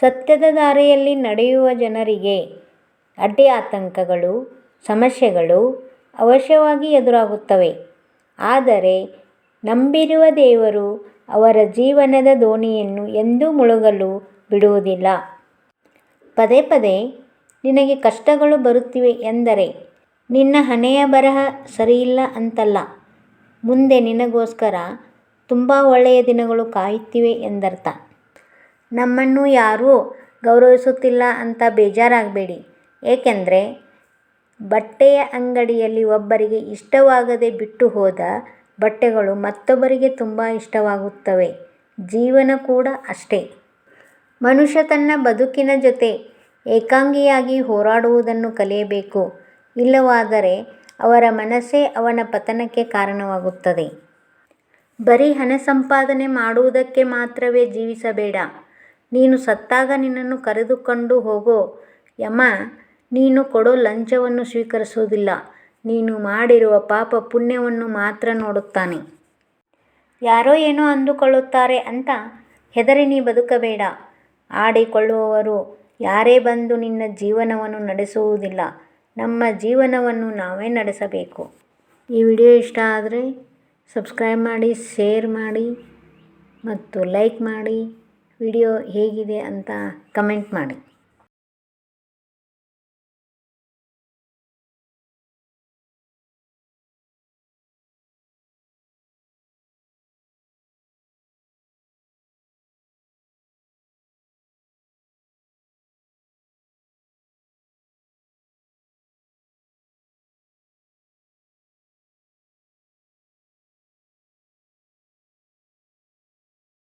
ಸತ್ಯದ ದಾರಿಯಲ್ಲಿ ನಡೆಯುವ ಜನರಿಗೆ ಅಡ್ಡಿ ಆತಂಕಗಳು, ಸಮಸ್ಯೆಗಳು ಅವಶ್ಯವಾಗಿ ಎದುರಾಗುತ್ತವೆ. ಆದರೆ ನಂಬಿರುವ ದೇವರು ಅವರ ಜೀವನದ ದೋಣಿಯನ್ನು ಎಂದೂ ಮುಳುಗಲು ಬಿಡುವುದಿಲ್ಲ. ಪದೇ ಪದೇ ನಿನಗೆ ಕಷ್ಟಗಳು ಬರುತ್ತಿವೆ ಎಂದರೆ ನಿನ್ನ ಹಣೆಯ ಬರಹ ಸರಿಯಿಲ್ಲ ಅಂತಲ್ಲ. ಮುಂದೆ ನಿನಗೋಸ್ಕರ ತುಂಬ ಒಳ್ಳೆಯ ದಿನಗಳು ಕಾಯುತ್ತಿವೆ ಎಂದರ್ಥ. ನಮ್ಮನ್ನು ಯಾರೂ ಗೌರವಿಸುತ್ತಿಲ್ಲ ಅಂತ ಬೇಜಾರಾಗಬೇಡಿ. ಏಕೆಂದರೆ ಬಟ್ಟೆಯ ಅಂಗಡಿಯಲ್ಲಿ ಒಬ್ಬರಿಗೆ ಇಷ್ಟವಾಗದೆ ಬಿಟ್ಟು ಹೋದ ಬಟ್ಟೆಗಳು ಮತ್ತೊಬ್ಬರಿಗೆ ತುಂಬ ಇಷ್ಟವಾಗುತ್ತವೆ. ಜೀವನ ಕೂಡ ಅಷ್ಟೇ. ಮನುಷ್ಯ ತನ್ನ ಬದುಕಿನ ಜೊತೆ ಏಕಾಂಗಿಯಾಗಿ ಹೋರಾಡುವುದನ್ನು ಕಲಿಯಬೇಕು. ಇಲ್ಲವಾದರೆ ಅವರ ಮನಸ್ಸೇ ಅವನ ಪತನಕ್ಕೆ ಕಾರಣವಾಗುತ್ತದೆ. ಬರೀ ಹಣ ಸಂಪಾದನೆ ಮಾಡುವುದಕ್ಕೆ ಮಾತ್ರವೇ ಜೀವಿಸಬೇಡ. ನೀನು ಸತ್ತಾಗ ನಿನ್ನನ್ನು ಕರೆದುಕೊಂಡು ಹೋಗೋ. ಯಮ, ನೀನು ಕೊಡೋ ಲಂಚವನ್ನು ಸ್ವೀಕರಿಸುವುದಿಲ್ಲ. ನೀನು ಮಾಡಿರುವ ಪಾಪ ಪುಣ್ಯವನ್ನು ಮಾತ್ರ ನೋಡುತ್ತಾನೆ. ಯಾರೋ ಏನೋ ಅಂದುಕೊಳ್ಳುತ್ತಾರೆ ಅಂತ ಹೆದರಿ ನೀ ಬದುಕಬೇಡ. ಆಡಿಕೊಳ್ಳುವವರು ಯಾರೇ ಬಂದು ನಿನ್ನ ಜೀವನವನ್ನು ನಡೆಸುವುದಿಲ್ಲ. ನಮ್ಮ ಜೀವನವನ್ನು ನಾವೇ ನಡೆಸಬೇಕು. ಈ ವಿಡಿಯೋ ಇಷ್ಟ ಆದರೆ ಸಬ್ಸ್ಕ್ರೈಬ್ ಮಾಡಿ, ಶೇರ್ ಮಾಡಿ ಮತ್ತು ಲೈಕ್ ಮಾಡಿ. ವಿಡಿಯೋ ಹೇಗಿದೆ ಅಂತ ಕಮೆಂಟ್ ಮಾಡಿ.